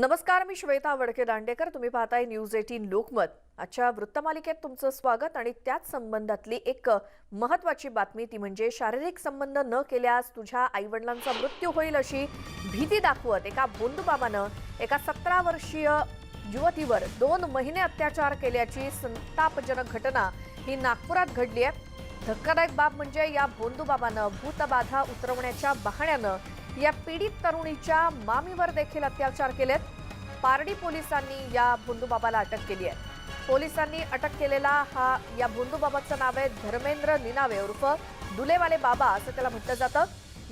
नमस्कार मी श्वेता वडके दांडेकर. तुम्ही पाहताय न्यूज एटीन लोकमत. आजच्या वृत्तमालिकेत तुमचं स्वागत आणि त्याच संबंधातली एक महत्वाची बातमी ती म्हणजे शारीरिक संबंध न केल्यास तुझ्या आईवडिलांचा मृत्यू होईल अशी भीती दाखवत एका बोंदूबाबानं एका सतरा वर्षीय युवतीवर दोन महिने अत्याचार केल्याची संतापजनक घटना ही नागपुरात घडली आहे. धक्कादायक बाब म्हणजे या भोंदूबाबानं भूतबाधा उतरवण्याच्या बहाण्यानं या पीडित तरुणीच्या मामीवर देखील अत्याचार केलेत. पारडी पोलिसांनी या भोंदूबाबाला अटक केली आहे. पोलिसांनी अटक केलेला हा या भोंदूबाबाचं नाव आहे धर्मेंद्र निनावे उर्फ दुलेवाले बाबा असं त्याला म्हटलं जातं.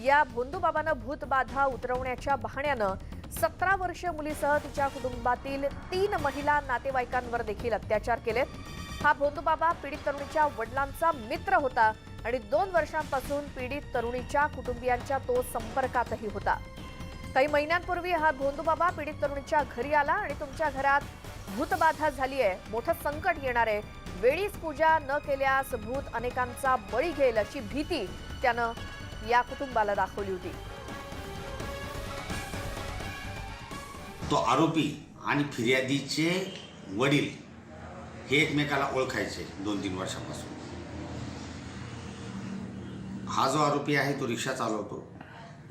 या भोंदूबाबानं भूतबाधा उतरवण्याच्या बहाण्यानं सतरा वर्षीय मुलीसह तिच्या कुटुंबातील तीन महिला नातेवाईकांवर देखील अत्याचार केलेत. हा भोंदूबाबा पीडित तरुणीच्या वडिलांचा मित्र होता आणि दोन वर्षांपासून पीडित तरुणीच्या कुटुंबियांच्या तो संपर्कातही होता. काही महिन्यांपूर्वी हा भोंदूबाबा पीडित तरुणीच्या घरी आला आणि तुमच्या घरात भूतबाधा झाली आहे मोठं संकट येणार आहे. वेळीच पूजा न केल्यास भूत अनेकांचा बळी घेईल अशी भीती त्यानं या कुटुंबाला दाखवली होती. तो आरोपी आणि फिर्यादीचे वडील हे एकमेकाला ओळखायचे दोन तीन वर्षापासून. हा जो आरोपी आहे तो रिक्षा चालवतो.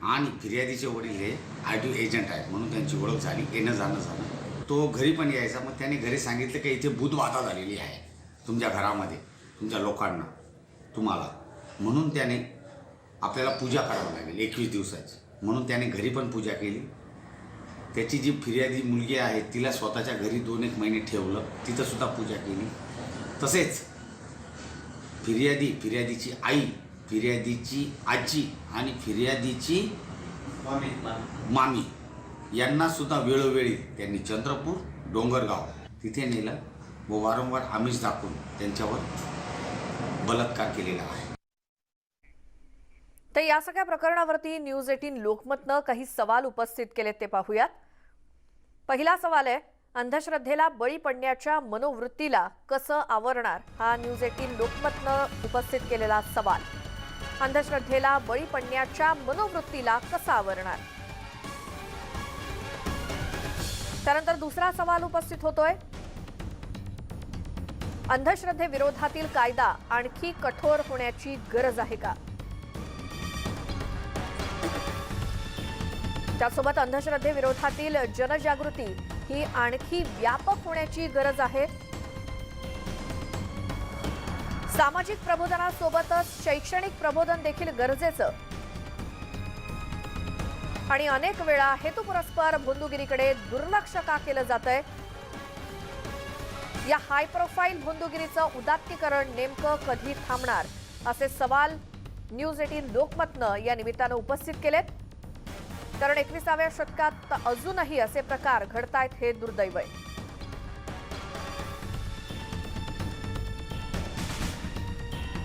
आणि फिर्यादीचे वडील हे आर टी एजंट आहेत म्हणून त्यांची ओळख झाली येणं जाणं झालं तो घरी पण यायचा मग त्याने घरी सांगितलं की इथे भूतबाधा झालेली आहे तुमच्या घरामध्ये तुमच्या लोकांना तुम्हाला. म्हणून त्याने आपल्याला पूजा करावी लागेल एकवीस दिवसाची. म्हणून त्याने घरी पण पूजा केली. त्याची जी फिर्यादी मुलगी आहे तिला स्वतःच्या घरी दोन एक महिने ठेवलं तिथंसुद्धा पूजा केली. तसेच फिर्यादी फिर्यादीची आई फिर्यादीची आजी आणि फिर्यादीची मामी. यांना सुद्धा वेळोवेळी त्यांनी चंद्रपूर डोंगरगाव तिथे नेलं व वारंवार आमिष दाखवून त्यांच्यावर बलात्कार केलेला आहे. तर या सगळ्या प्रकरणावरती न्यूज एटीन लोकमतनं काही सवाल उपस्थित केलेत ते पाहूयात. पहिला सवाल आहे अंधश्रद्धेला बळी पडण्याच्या मनोवृत्तीला कसं आवरणार? हा न्यूज एटीन लोकमतनं उपस्थित केलेला सवाल. अंधश्रद्धेला बळी पडण्याच्या मनोवृत्तीला कसा आवरणार? त्यानंतर दुसरा सवाल उपस्थित होतोय. अंधश्रद्धेविरोधातील कायदा आणखी कठोर होण्याची गरज आहे का? त्यासोबत अंधश्रद्धेविरोधातील जनजागृती ही आणखी व्यापक होण्याची गरज आहे. सामाजिक प्रबोधनासोबतच शैक्षणिक प्रबोधन देखील गरजेचं. आणि अनेक वेळा हेतुपुरस्पर भोंदूगिरीकडे दुर्लक्ष का केलं जात आहे या हाय प्रोफाईल भोंदूगिरीचं उदात्तीकरण नेमकं कधी थांबणार? असे सवाल न्यूज एटीन लोकमतनं या निमित्तानं उपस्थित केलेत. कारण एकविसाव्या शतकात अजूनही असे प्रकार घडतायत हे दुर्दैव आहे.